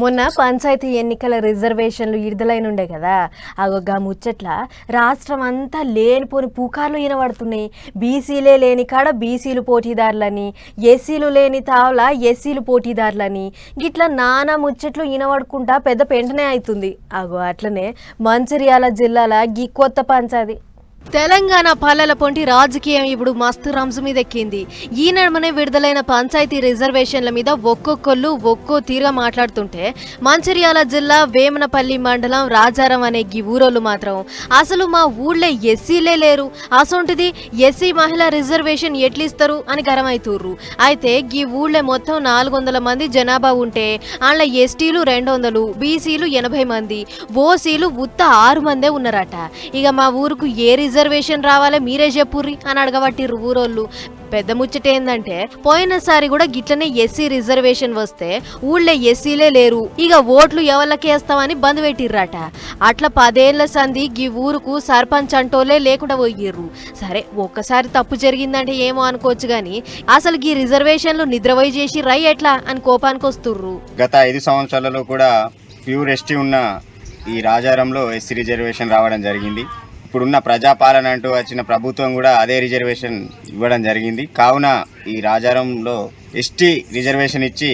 మొన్న పంచాయతీ ఎన్నికల రిజర్వేషన్లు విడుదలైనుండే కదా. అగొగ్గా ముచ్చట్ల రాష్ట్రం అంతా లేనిపోని పుకార్లు వినబడుతున్నాయి బీసీలే లేని కాడ బీసీలు పోటీదారులని ఎస్సీలు లేని తావల ఎస్సీలు పోటీదారులని. గిట్లా నానా ముచ్చట్లు వినబడుకుంటా పెద్ద పెంటనే అవుతుంది అగో అట్లనే మంచిర్యాల జిల్లాల గీ కొత్త పంచాయతీ తెలంగాణ పల్లెల పొంటి రాజకీయం ఇప్పుడు మస్తు రంజు మీద ఎక్కింది ఈ నడుమనే విడుదలైన పంచాయతీ రిజర్వేషన్ల మీద ఒక్కొక్కళ్ళు ఒక్కో తీరుగా మాట్లాడుతుంటే మంచిర్యాల జిల్లా వేమనపల్లి మండలం రాజారం అనే గీ ఊరోళ్ళు మాత్రం అసలు మా ఊళ్ళో ఎస్సీలే లేరు. అసొంటిది ఎస్సీ మహిళా రిజర్వేషన్ ఎట్లిస్తారు అని గరమైతుర్రు. అయితే గీ ఊళ్ళో మొత్తం నాలుగు వందల మంది జనాభా ఉంటే అందులో ఎస్టీలు రెండు వందలు బీసీలు ఎనభై మంది ఓసీలు ఉత్త ఆరు మందే ఉన్నారట. ఇక మా ఊరుకు ఏ రిజర్వేషన్ రావాలే మీరే చెప్పుర్రి అని అడగబట్టిర్రు ఊరోళ్ళు. పెద్ద ముచ్చట ఏందంటే పోయినసారి కూడా గిట్లనే ఎస్సీ రిజర్వేషన్ వస్తే ఊళ్ళో ఎస్సీలే లేరు. ఇక ఓట్లు ఎవరికేస్తామని బంద్ పెట్టిర్రట. అట్లా పదేళ్ళ సంధి గీ ఊరుకు సర్పంచ్ అంటోలే లేకుండా పోయిర్రు. సరే ఒక్కసారి తప్పు జరిగిందంటే ఏమో అనుకోవచ్చు గాని అసలు గీ రిజర్వేషన్లు నిద్రపోయి చేసి రై ఎట్లా అని కోపానికి వస్తుర్రు. గత ఐదు సంవత్సరాలలో కూడా ప్యూర్ ఎస్టీ ఉన్న ఈ రాజారంలో ఎస్సీ రిజర్వేషన్ రావడం జరిగింది. ఇప్పుడున్న ప్రజాపాలన అంటూ వచ్చిన ప్రభుత్వం కూడా అదే రిజర్వేషన్ ఇవ్వడం జరిగింది. కావున ఈ రాజారంలో ఎస్టీ రిజర్వేషన్ ఇచ్చి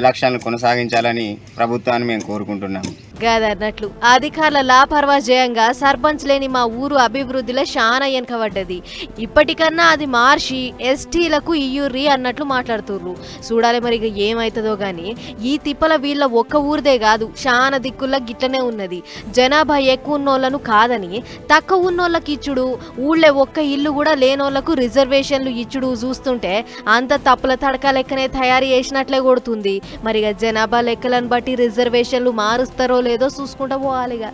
ఎలక్షన్లు కొనసాగించాలని ప్రభుత్వాన్ని మేము కోరుకుంటున్నాము. గదన్నట్లు అధికారుల లాపర్వాజయంగా సర్పంచ్ లేని మా ఊరు అభివృద్ధిలో చాలా వెనకబడ్డది ఇప్పటికన్నా అది మార్చి ఎస్టీలకు ఇయ్యుర్రి అన్నట్లు మాట్లాడుతుర్రు. చూడాలి మరి ఇక ఏమవుతుందో కానీ ఈ తిప్పల వీళ్ళ ఒక్క ఊరిదే కాదు చాలా దిక్కుల్లో గిట్లనే ఉన్నది. జనాభా ఎక్కువ ఉన్నోళ్ళను కాదని తక్కువ ఉన్నోళ్ళకి ఇచ్చుడు ఊళ్ళే ఒక్క ఇల్లు కూడా లేనోళ్ళకు రిజర్వేషన్లు ఇచ్చుడు చూస్తుంటే అంత తప్పుల తడక లెక్కనే తయారు చేసినట్లే కొడుతుంది. మరి ఇక జనాభా లెక్కలను బట్టి రిజర్వేషన్లు మారుస్తారో ఏదో చూసుకుంటూ పోవాలిగా.